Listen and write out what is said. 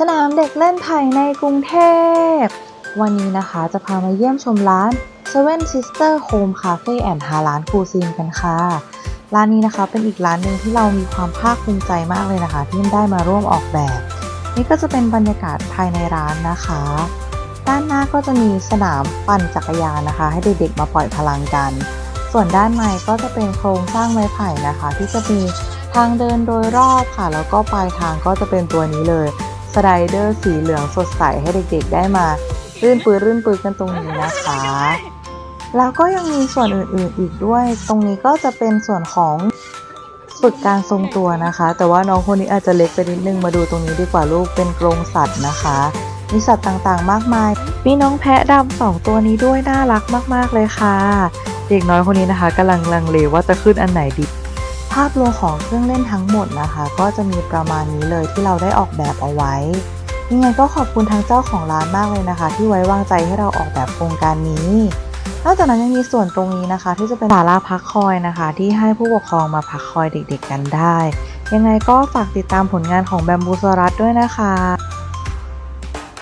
สนามเด็กเล่นไทยในกรุงเทพ วันนี้นะคะจะพามาเยี่ยมชมร้าน Seven Sister Home Cafe and หาร้านคูซีนกันค่ะ ร้านนี้นะคะเป็นอีกร้านหนึ่งที่เรามีความภาคภูมิใจมากเลยนะคะ ที่ได้มาร่วมออกแบบ นี่ก็จะเป็นบรรยากาศภายในร้านนะคะ ด้านหน้าก็จะมีสนามปั่นจักรยานนะคะ ให้เด็กๆมาปล่อยพลังกัน ส่วนด้านในก็จะเป็นโครงสร้างไม้ไผ่นะคะ ที่จะมีทางเดินโดยรอบค่ะ แล้วก็ปลายทางก็จะเป็นตัวนี้เลย สไลเดอร์สีเหลืองสดใสให้เด็กๆได้มารื่นปืนรื่นปืนกันตรงนี้นะคะ แล้วก็ยังมีส่วนอื่นๆอีกด้วย ตรงนี้ก็จะเป็นส่วนของฝึกการทรงตัวนะคะ แต่ว่าน้องคนนี้อาจจะเล็กไปนิดนึงมาดูตรงนี้ดีกว่าลูกเป็นกรงสัตว์นะคะมีสัตว์ต่างๆ มากมาย มีน้องแพะดำสองตัวนี้ด้วยน่ารักมากๆเลยค่ะ เด็กน้อยคนนี้นะคะกำลังลังเลว่าจะขึ้นอันไหนดี ภาพรวมของเครื่องเล่นทั้งหมดนะคะ ก็จะมีประมาณนี้เลยที่เราได้ออกแบบเอาไว้ยังไงก็ขอบคุณทั้งเจ้าของร้านมากเลยนะคะ ที่ไว้วางใจให้เราออกแบบโครงการนี้นอกจากนั้นยังมีส่วนตรงนี้นะคะ ที่จะเป็นศาลาพักคอยนะคะ ที่ให้ผู้ปกครองมาพักคอยเด็กๆกันได้ ยังไงก็ฝากติดตามผลงานของแบมบูสรัสด้วยนะคะ